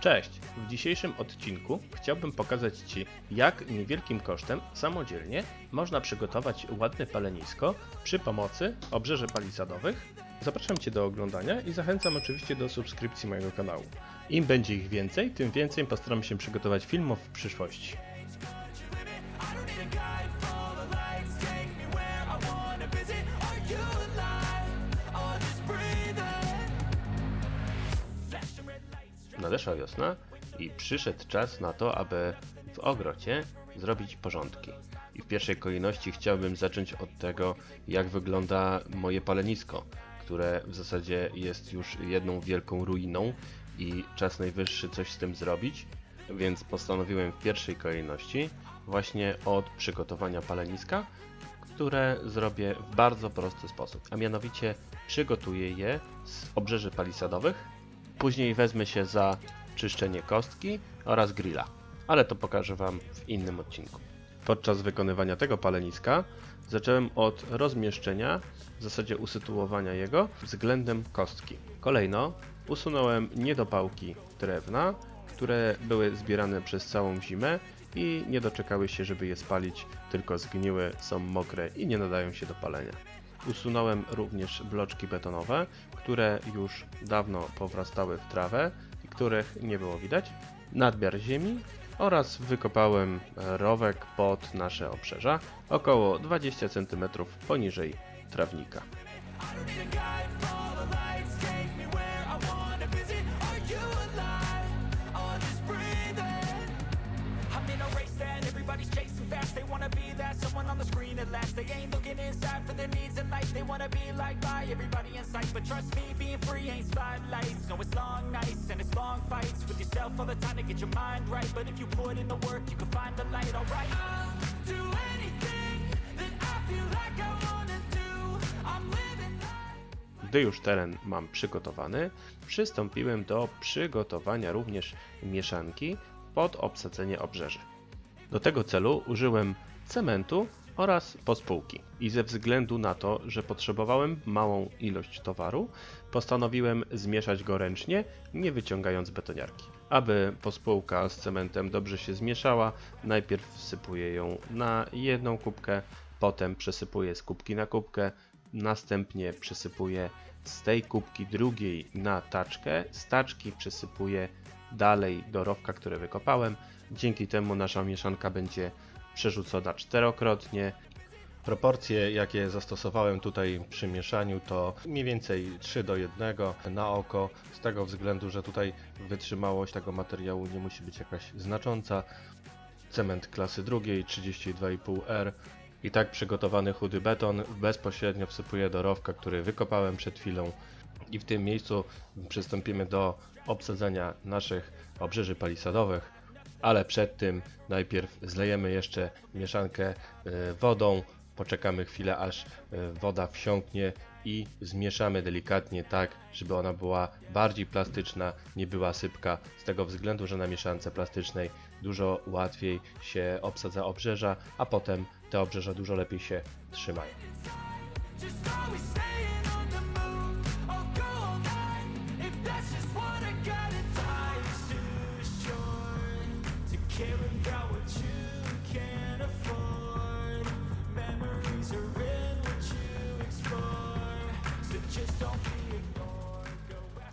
Cześć! W dzisiejszym odcinku chciałbym pokazać Ci, jak niewielkim kosztem samodzielnie można przygotować ładne palenisko przy pomocy obrzeży palisadowych. Zapraszam Cię do oglądania i zachęcam oczywiście do subskrypcji mojego kanału. Im będzie ich więcej, tym więcej postaram się przygotować filmów w przyszłości. Nadeszła wiosna i przyszedł czas na to, aby w ogrodzie zrobić porządki. I w pierwszej kolejności chciałbym zacząć od tego, jak wygląda moje palenisko, które w zasadzie jest już jedną wielką ruiną i czas najwyższy coś z tym zrobić. Więc postanowiłem w pierwszej kolejności właśnie od przygotowania paleniska, które zrobię w bardzo prosty sposób, a mianowicie przygotuję je z obrzeży palisadowych, Później wezmę się za czyszczenie kostki oraz grilla, ale to pokażę Wam w innym odcinku. Podczas wykonywania tego paleniska zacząłem od rozmieszczenia, w zasadzie usytuowania jego względem kostki. Kolejno usunąłem niedopałki drewna, które były zbierane przez całą zimę i nie doczekały się, żeby je spalić, tylko zgniły, są mokre i nie nadają się do palenia. Usunąłem również bloczki betonowe, które już dawno powrastały w trawę i których nie było widać. Nadmiar ziemi oraz wykopałem rowek pod nasze obrzeża, około 20 cm poniżej trawnika. On the screen at last. They ain't looking inside for their needs life. They wanna be like by everybody in sight. But trust me, being free ain't spotlights. No, it's long nights and it's long fights with yourself all the time to get your mind right. But if you put in the work, you can find the light. Alright. I'll do anything that I feel like I wanna do. I'm living life. Gdy już teren mam przygotowany, przystąpiłem do przygotowania również mieszanki pod obsadzenie obrzeży. Do tego celu użyłem cementu oraz pospółki. I ze względu na to, że potrzebowałem małą ilość towaru, postanowiłem zmieszać go ręcznie, nie wyciągając betoniarki. Aby pospółka z cementem dobrze się zmieszała, najpierw wsypuję ją na jedną kubkę, potem przesypuję z kubki na kubkę, następnie przesypuję z tej kubki drugiej na taczkę, z taczki przesypuję dalej do rowka, który wykopałem. Dzięki temu nasza mieszanka będzie przerzucona czterokrotnie. Proporcje, jakie zastosowałem tutaj przy mieszaniu, to mniej więcej 3 do 1 na oko, z tego względu, że tutaj wytrzymałość tego materiału nie musi być jakaś znacząca. Cement klasy drugiej 32,5R i tak przygotowany chudy beton bezpośrednio wsypuję do rowka, który wykopałem przed chwilą i w tym miejscu przystąpimy do obsadzenia naszych obrzeży palisadowych, ale przed tym najpierw zlejemy jeszcze mieszankę e, wodą, poczekamy chwilę aż e, woda wsiąknie i zmieszamy delikatnie tak, żeby ona była bardziej plastyczna, nie była sypka, z tego względu, że na mieszance plastycznej dużo łatwiej się obsadza obrzeża, a potem te obrzeża dużo lepiej się trzymają.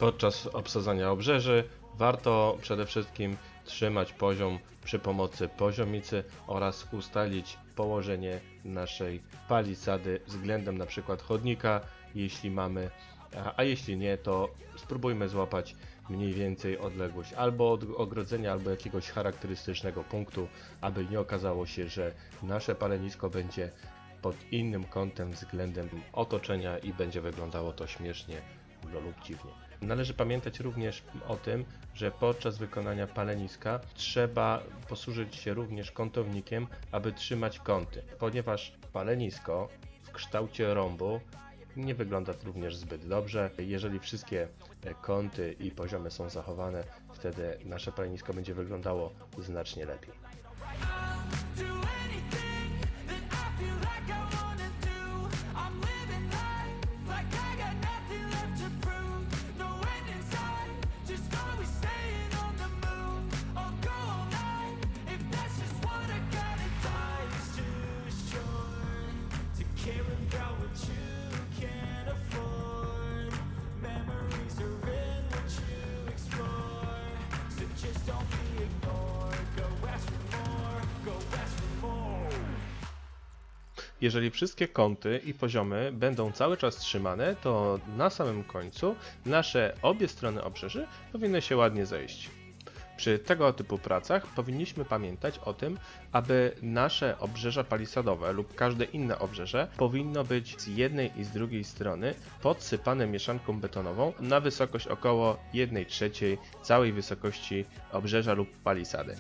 Podczas obsadzania obrzeży warto przede wszystkim trzymać poziom przy pomocy poziomicy oraz ustalić położenie naszej palisady względem na przykład chodnika, jeśli mamy, a, jeśli nie, to spróbujmy złapać mniej więcej odległość albo od ogrodzenia, albo jakiegoś charakterystycznego punktu, aby nie okazało się, że nasze palenisko będzie pod innym kątem względem otoczenia i będzie wyglądało to śmiesznie lub dziwnie. Należy pamiętać również o tym, że podczas wykonania paleniska trzeba posłużyć się również kątownikiem, aby trzymać kąty, ponieważ palenisko w kształcie rąbu nie wygląda również zbyt dobrze. Jeżeli wszystkie kąty i poziomy są zachowane, wtedy nasze palenisko będzie wyglądało znacznie lepiej. Jeżeli wszystkie kąty i poziomy będą cały czas trzymane, to na samym końcu nasze obie strony obrzeży powinny się ładnie zejść. Przy tego typu pracach powinniśmy pamiętać o tym, aby nasze obrzeża palisadowe lub każde inne obrzeże powinno być z jednej i z drugiej strony podsypane mieszanką betonową na wysokość około 1 trzeciej całej wysokości obrzeża lub palisady.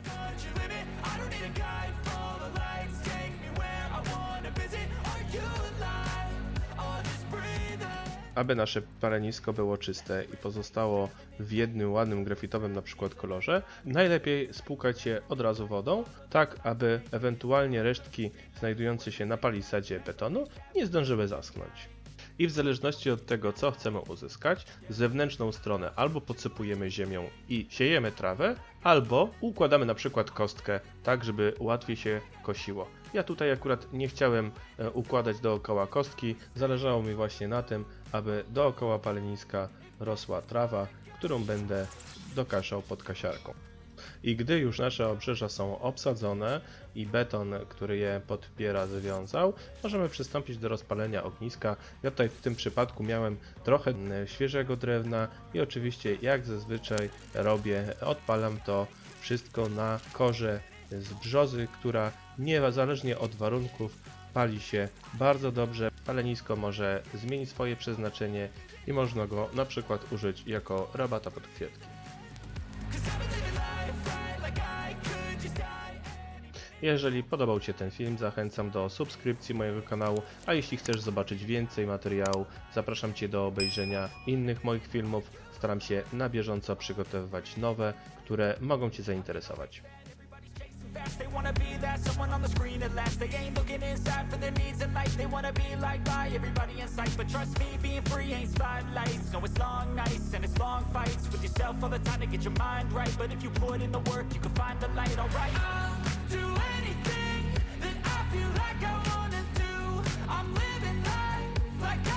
Aby nasze palenisko było czyste i pozostało w jednym ładnym grafitowym na przykład kolorze, najlepiej spłukać je od razu wodą, tak aby ewentualnie resztki znajdujące się na palisadzie betonu nie zdążyły zaschnąć. I w zależności od tego, co chcemy uzyskać, zewnętrzną stronę albo podsypujemy ziemią i siejemy trawę, albo układamy na przykład kostkę, tak żeby łatwiej się kosiło. Ja tutaj akurat nie chciałem e, układać dookoła kostki, zależało mi właśnie na tym, aby dookoła paleniska rosła trawa, którą będę dokaszał pod kasiarką. I gdy już nasze obrzeża są obsadzone i beton, który je podpiera, związał, możemy przystąpić do rozpalenia ogniska. Ja tutaj w tym przypadku miałem trochę mm, świeżego drewna i oczywiście jak zazwyczaj robię, odpalam to wszystko na korze z brzozy, która niezależnie od warunków pali się bardzo dobrze. Palenisko może zmienić swoje przeznaczenie i można go na przykład użyć jako rabata pod kwiatki. Jeżeli podobał Ci się ten film, zachęcam do subskrypcji mojego kanału, a jeśli chcesz zobaczyć więcej materiału, zapraszam Cię do obejrzenia innych moich filmów. Staram się na bieżąco przygotowywać nowe, które mogą Cię zainteresować. Fast. They wanna be that someone on the screen at last. They ain't looking inside for their needs in life. They wanna be liked by everybody in sight. But trust me, being free ain't spotlights. No, it's long nights and it's long fights With yourself all the time to get your mind right. But if you put in the work, you can find the light, alright? I'll do anything that I feel like I wanna do. I'm living life like I